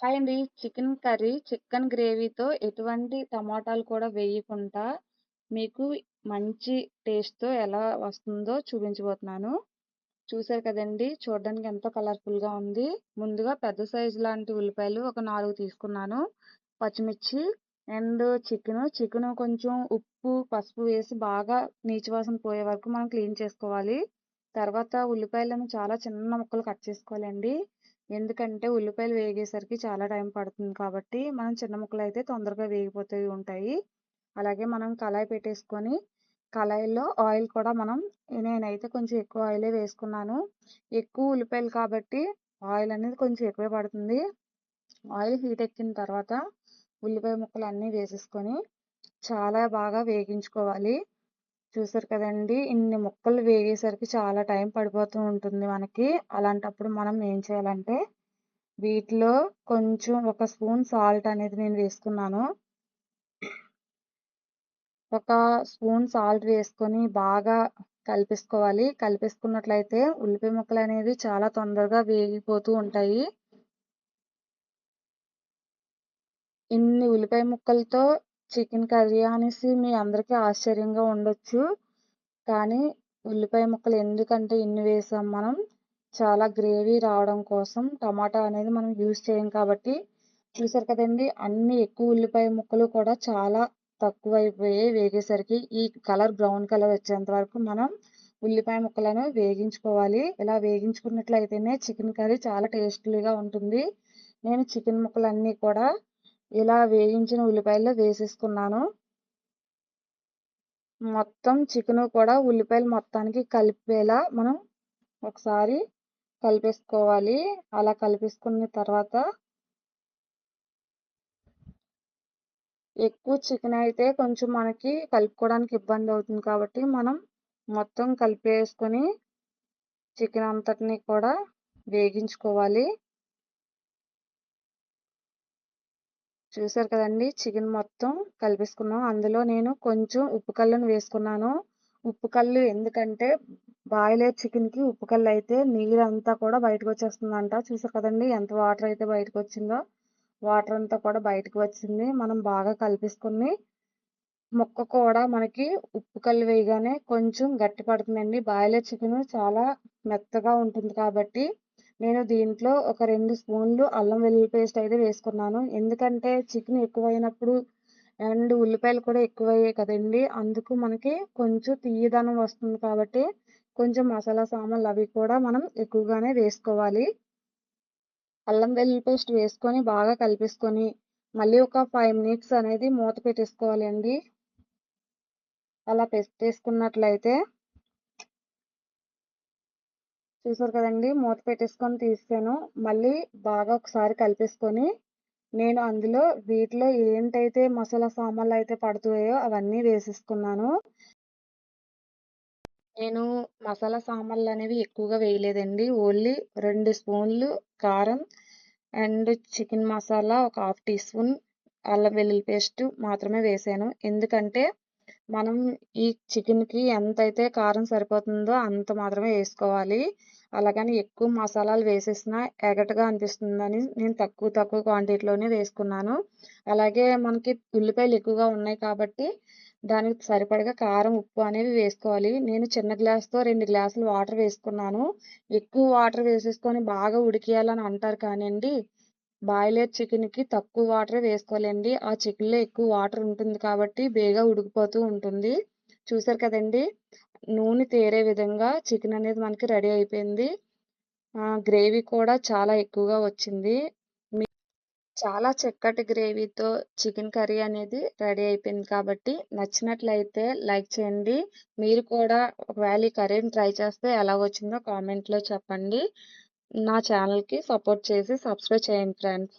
Hi అండి. Chicken curry, chicken గ్రేవీతో ఎటువంటి టమాటాలు కూడా వేయకుండా మీకు మంచి టేస్ట్‌తో ఎలా వస్తుందో చూపించబోతున్నాను. చూసారు కదండీ! చూడడానికి ఎంతో కలర్‌ఫుల్‌గా ఉంది. ముందుగా పెద్ద సైజు లాంటి ఉల్లిపాయలు ఒక నాలుగు తీసుకున్నాను. పచ్చిమిర్చి అండ్ చికెను. చికెను కొంచెం ఉప్పు, పసుపు వేసి బాగా నీచు వాసన పోయే వరకు మనం క్లీన్ చేసుకోవాలి. తర్వాత ఉల్లిపాయలను చాలా చిన్న ముక్కలు కట్ చేసుకోవాలండి. ఎందుకంటే ఉల్లిపాయలు వేగేసరికి చాలా టైం పడుతుంది కాబట్టి మనం చిన్న ముక్కలు అయితే తొందరగా వేగిపోతూ ఉంటాయి. అలాగే మనం కళాయి పెట్టేసుకొని కళాయిలో ఆయిల్ కూడా మనం నేనైతే కొంచెం ఎక్కువ ఆయిలే వేసుకున్నాను. ఎక్కువ ఉల్లిపాయలు కాబట్టి ఆయిల్ అనేది కొంచెం ఎక్కువే పడుతుంది. ఆయిల్ హీట్ ఎక్కిన తర్వాత ఉల్లిపాయ ముక్కలు అన్నీ వేసేసుకొని చాలా బాగా వేగించుకోవాలి. చూసారు కదండీ! ఇన్ని ముక్కలు వేగేసరికి చాలా టైం పడిపోతూ ఉంటుంది మనకి. అలాంటప్పుడు మనం ఏం చేయాలంటే వీటిలో కొంచెం ఒక స్పూన్ సాల్ట్ అనేది నేను వేసుకున్నాను. ఒక స్పూన్ సాల్ట్ వేసుకొని బాగా కలిపేసుకోవాలి. కలిపేసుకున్నట్లయితే ఉల్లిపాయ ముక్కలనేవి చాలా తొందరగా వేగిపోతూ ఉంటాయి. ఇన్ని ఉల్లిపాయ ముక్కలతో చికెన్ కర్రీ అనేసి మీ అందరికీ ఆశ్చర్యంగా ఉండొచ్చు. కానీ ఉల్లిపాయ ముక్కలు ఎందుకంటే ఇన్ని వేసాం మనం చాలా గ్రేవీ రావడం కోసం టమాటా అనేది మనం యూజ్ చేయం కాబట్టి చూసారు కదండీ! అన్ని ఎక్కువ ఉల్లిపాయ ముక్కలు కూడా చాలా తక్కువ అయిపోయాయి వేగేసరికి. ఈ కలర్ బ్రౌన్ కలర్ వచ్చేంత వరకు మనం ఉల్లిపాయ ముక్కలను వేగించుకోవాలి. ఇలా వేగించుకున్నట్లయితేనే చికెన్ కర్రీ చాలా టేస్టీగా ఉంటుంది. నేను చికెన్ ముక్కలన్నీ కూడా ఇలా వేయించిన ఉల్లిపాయలు వేసేసుకున్నాను. మొత్తం చికెను కూడా ఉల్లిపాయలు మొత్తానికి కలిపేలా మనం ఒకసారి కలిపేసుకోవాలి. అలా కలిపేసుకున్న తర్వాత ఎక్కువ చికెన్ అయితే కొంచెం మనకి కలుపుకోవడానికి ఇబ్బంది అవుతుంది కాబట్టి మనం మొత్తం కలిపేసుకొని చికెన్ అంతటిని కూడా వేగించుకోవాలి. చూసారు కదండీ! చికెన్ మొత్తం కలిపేసుకున్నాం. అందులో నేను కొంచెం ఉప్పు కళ్ళను వేసుకున్నాను. ఉప్పు కళ్ళు ఎందుకంటే బాయిలర్ చికెన్‌కి ఉప్పు కళ్ళు అయితే నీరంతా కూడా బయటకు వచ్చేస్తుందంట. చూసారు కదండి ఎంత వాటర్ అయితే బయటకు వచ్చిందో. వాటర్ అంతా కూడా బయటకు వచ్చింది. మనం బాగా కలిపేసుకుని ముక్క కూడా మనకి ఉప్పు కళ్ళు వేయగానే కొంచెం గట్టి పడుతుందండి. బాయిలర్ చికెన్ చాలా మెత్తగా ఉంటుంది కాబట్టి నేను దీంట్లో ఒక రెండు స్పూన్లు అల్లం వెల్లుల్లి పేస్ట్ అయితే వేసుకున్నాను. ఎందుకంటే చికెన్ ఎక్కువైనప్పుడు అండ్ ఉల్లిపాయలు కూడా ఎక్కువయ్యాయి కదండీ! అందుకు మనకి కొంచెం తియ్యదనం వస్తుంది కాబట్టి కొంచెం మసాలా సామాన్లు అవి కూడా మనం ఎక్కువగానే వేసుకోవాలి. అల్లం వెల్లుల్లి పేస్ట్ వేసుకొని బాగా కలిపేసుకొని మళ్ళీ ఒక ఫైవ్ మినిట్స్ అనేది మూత పెట్టేసుకోవాలండి. అలా పెట్టేసుకున్నట్లయితే చూసారు కదండీ! మూత పెట్టేసుకొని తీసాను. మళ్ళీ బాగా ఒకసారి కలిపేసుకొని నేను అందులో వీటిలో ఏంటైతే మసాలా సామాన్లు అయితే పడుతాయో అవన్నీ వేసేసుకున్నాను. నేను మసాలా సామాన్లు అనేవి ఎక్కువగా వేయలేదండి. ఓన్లీ రెండు స్పూన్లు కారం అండ్ చికెన్ మసాలా ఒక హాఫ్ టీ స్పూన్ అల్లం వెల్లుల్లి పేస్ట్ మాత్రమే వేసాను. ఎందుకంటే మనం ఈ చికెన్‌కి ఎంతైతే కారం సరిపోతుందో అంత మాత్రమే వేసుకోవాలి. అలాగని ఎక్కువ మసాలాలు వేసేసినా ఎగటగా అనిపిస్తుందని నేను తక్కువ తక్కువ క్వాంటిటీలోనే వేసుకున్నాను. అలాగే మనకి ఉల్లిపాయలు ఎక్కువగా ఉన్నాయి కాబట్టి దానికి సరిపడగా కారం, ఉప్పు అనేవి వేసుకోవాలి. నేను చిన్న గ్లాస్‌తో రెండు గ్లాసులు వాటర్ వేసుకున్నాను. ఎక్కువ వాటర్ వేసేసుకొని బాగా ఉడికేయాలని అంటారు కానివ్వండి బాయిలర్ చికెన్‌కి తక్కువ వాటరే వేసుకోవాలండి. ఆ చికెన్‌లో ఎక్కువ వాటర్ ఉంటుంది కాబట్టి బేగా ఉడికిపోతూ ఉంటుంది. చూసారు కదండీ! నూనె తేరే విధంగా చికెన్ అనేది మనకి రెడీ అయిపోయింది. గ్రేవీ కూడా చాలా ఎక్కువగా వచ్చింది. చాలా చక్కటి గ్రేవీతో చికెన్ కర్రీ అనేది రెడీ అయిపోయింది కాబట్టి నచ్చినట్లయితే లైక్ చేయండి. మీరు కూడా ఒకవేళ ఈ కర్రీని ట్రై చేస్తే ఎలా వచ్చిందో కామెంట్‌లో చెప్పండి. నా ఛానల్‌కి సపోర్ట్ చేసి సబ్స్క్రైబ్ చేయండి ఫ్రెండ్స్.